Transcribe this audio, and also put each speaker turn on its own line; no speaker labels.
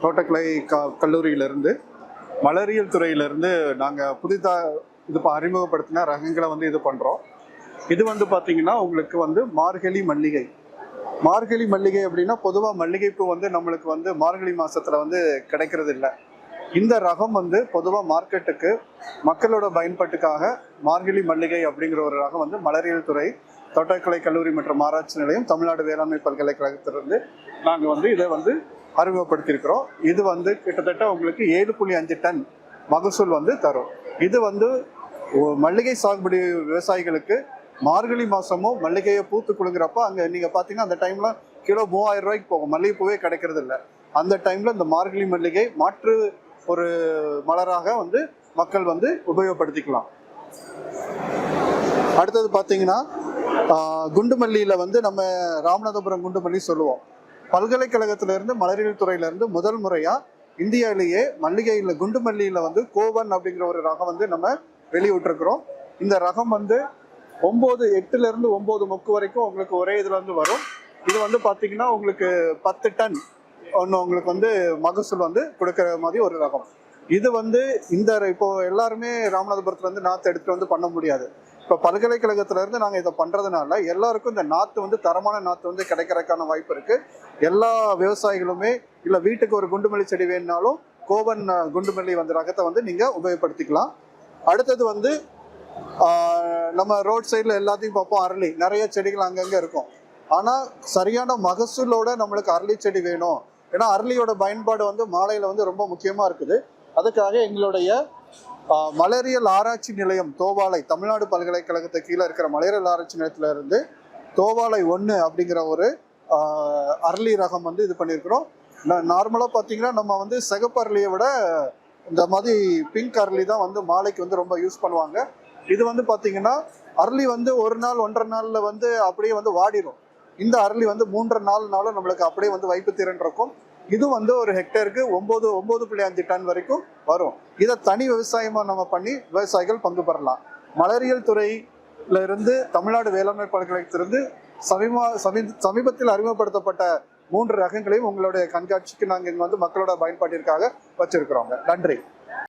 தோட்டக்கலை க கல்லூரியிலிருந்து மலரியல் துறையிலிருந்து நாங்கள் புதிதாக இது இப்போ அறிமுகப்படுத்தின ரகங்களை வந்து இது பண்ணுறோம் இது வந்து பார்த்திங்கன்னா உங்களுக்கு வந்து மார்கழி மல்லிகை. மார்கழி மல்லிகை அப்படின்னா பொதுவாக மல்லிகைப்பூ வந்து நம்மளுக்கு வந்து மார்கழி மாதத்தில் வந்து கிடைக்கிறது இல்லை. இந்த ரகம் வந்து பொதுவாக மார்க்கெட்டுக்கு மக்களோட பயன்பாட்டுக்காக மார்கழி மல்லிகை அப்படிங்கிற ஒரு ரகம் வந்து மலரியல் துறை தோட்டக்கலை கல்லூரி மற்றும் ஆராய்ச்சி நிலையம் தமிழ்நாடு வேளாண்மை பல்கலைக்கழகத்திலிருந்து நாங்கள் வந்து இதை வந்து அறிமுகப்படுத்தியிருக்கிறோம். இது வந்து கிட்டத்தட்ட உங்களுக்கு ஏழு புள்ளி அஞ்சு டன் மகசூல் வந்து தரும். இது வந்து மல்லிகை சாகுபடி விவசாயிகளுக்கு மார்கழி மாதமும் மல்லிகையை பூத்து குலுங்குறப்ப அங்கே நீங்கள் பார்த்தீங்கன்னா அந்த டைமில் கிலோ மூவாயிரம் ரூபாய்க்கு போகும். மல்லிகைப்பூவே கிடைக்கிறது இல்லை அந்த டைமில் இந்த மார்கழி மல்லிகை மாற்று ஒரு மலராக வந்து மக்கள் வந்து உபயோகப்படுத்திக்கலாம். அடுத்தது பார்த்தீங்கன்னா குண்டுமல்லியில் வந்து நம்ம ராமநாதபுரம் குண்டுமல்லி சொல்லுவோம். பல்கலைக்கழகத்திலிருந்து மலரியல் துறையிலிருந்து முதல் முறையாக இந்தியாவிலேயே மல்லிகையில் குண்டு மல்லியில் வந்து கோவன் அப்படிங்கிற ஒரு ரகம் வந்து நம்ம வெளியிட்டிருக்கிறோம். இந்த ரகம் வந்து ஒம்பது எட்டுலேருந்து ஒம்பது முக்கு வரைக்கும் உங்களுக்கு ஒரே இதில் வந்து வரும். இது வந்து பார்த்தீங்கன்னா உங்களுக்கு பத்து டன் ஒன்று உங்களுக்கு வந்து மகசூல் வந்து கொடுக்குற மாதிரி ஒரு ரகம். இது வந்து இந்த இப்போ எல்லாருமே ராமநாதபுரத்துல இருந்து நாற்று எடுத்துட்டு வந்து பண்ண முடியாது. இப்போ பல்கலைக்கழகத்திலேருந்து நாங்கள் இதை பண்ணுறதுனால எல்லாருக்கும் இந்த நாற்று வந்து தரமான நாற்று வந்து கிடைக்கிறதுக்கான வாய்ப்பு இருக்குது எல்லா விவசாயிகளுமே இல்லை வீட்டுக்கு ஒரு குண்டுமல்லி செடி வேணுனாலும் கோவன் குண்டுமல்லி வந்து ரகத்தை வந்து நீங்கள் உபயோகப்படுத்திக்கலாம். அடுத்தது வந்து நம்ம ரோட் சைடில் எல்லாத்தையும் பார்ப்போம் அரளி. நிறைய செடிகள் அங்கங்கே இருக்கும். ஆனால் சரியான மகசூலோட நம்மளுக்கு அரளி செடி வேணும். ஏன்னா அரளியோட பயன்பாடு வந்து மாலையில் வந்து ரொம்ப முக்கியமாக இருக்குது. அதுக்காக எங்களுடைய மலரியல் ஆராய்ச்சி நிலையம் தோவாலை தமிழ்நாடு பல்கலைக்கழகத்துக்கு கீழே இருக்கிற மலரியல் ஆராய்ச்சி நிலையத்தில் இருந்து தோவாலை ஒன்று அப்படிங்கிற ஒரு அரளி ரகம் வந்து இது பண்ணியிருக்கிறோம். நார்மலாக பார்த்தீங்கன்னா நம்ம வந்து சிகப்பு அரளியை விட இந்த மாதிரி பிங்க் அரளி தான் வந்து மாலைக்கு வந்து ரொம்ப யூஸ் பண்ணுவாங்க. இது வந்து பார்த்தீங்கன்னா அரளி வந்து ஒரு நாள் ஒன்றரை நாளில் வந்து அப்படியே வந்து வாடிடும் இந்த அரளி வந்து மூன்றரை நாள்னாலும் நம்மளுக்கு அப்படியே வந்து வைப்பு திறன் இருக்கும். இது வந்து ஒரு ஹெக்டேருக்கு ஒம்பது ஒம்பது புள்ளி அஞ்சு டன் வரைக்கும் வரும். இதை தனி விவசாயமாக நம்ம பண்ணி விவசாயிகள் பங்கு பெறலாம். மலரியல் துறையில இருந்து தமிழ்நாடு வேளாண்மை பல்கலைக்கழகத்திலிருந்து சமீப சமீ சமீபத்தில் அறிமுகப்படுத்தப்பட்ட மூன்று ரகங்களையும் உங்களுடைய கண்காட்சிக்கு நாங்கள் இங்கே வந்து மக்களோட பயன்பாட்டிற்காக வச்சிருக்கிறோங்க. நன்றி.